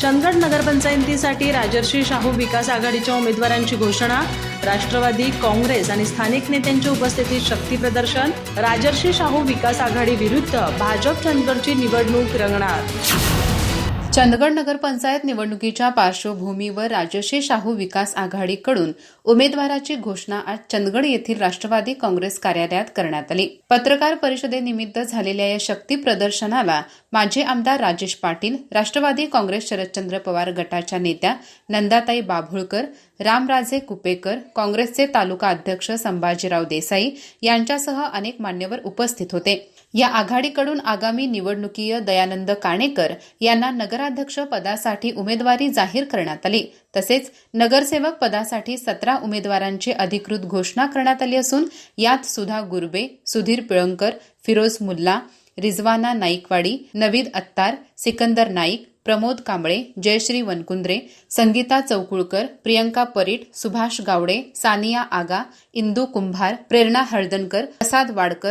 चंदगड नगरपंचायतीसाठी राजर्षी शाहू विकास आघाडीच्या उमेदवारांची घोषणा राष्ट्रवादी काँग्रेस आणि स्थानिक नेत्यांच्या उपस्थितीत शक्ती प्रदर्शन राजर्षी शाहू विकास आघाडी विरुद्ध भाजप चंदगडची निवडणूक रंगणार. चंदगड नगरपंचायत निवडणुकीच्या पार्श्वभूमीवर राजश्री शाहू विकास आघाडीकडून उमेदवाराची घोषणा आज चंदगड येथील राष्ट्रवादी काँग्रेस कार्यालयात करण्यात आली. पत्रकार परिषदेनिमित्त झालेल्या या शक्ती प्रदर्शनाला माजी आमदार राजेश पाटील राष्ट्रवादी काँग्रेस शरदचंद्र पवार गटाच्या नेत्या नंदाताई बाभुळकर रामराजे कुपेकर काँग्रेसचे तालुका अध्यक्ष संभाजीराव देसाई यांच्यासह अनेक मान्यवर उपस्थित होते. या आघाडीकडून आगामी निवडणुकीय दयानंद काणेकर यांना नगराध्यक्ष पदासाठी उमेदवारी जाहीर करण्यात आली. तसेच नगरसेवक पदासाठी सतरा उमेदवारांची अधिकृत घोषणा करण्यात आली असून यात सुधा गुरबे सुधीर पिळंकर फिरोज मुल्ला रिझवाना नाईकवाडी नवीद अत्तार सिकंदर नाईक प्रमोद कांबळे जयश्री वनकुंद्रे संगीता चौकुळकर प्रियंका परीट सुभाष गावडे सानिया आगा इंदू कुंभार प्रेरणा हळदणकर प्रसाद वाडकर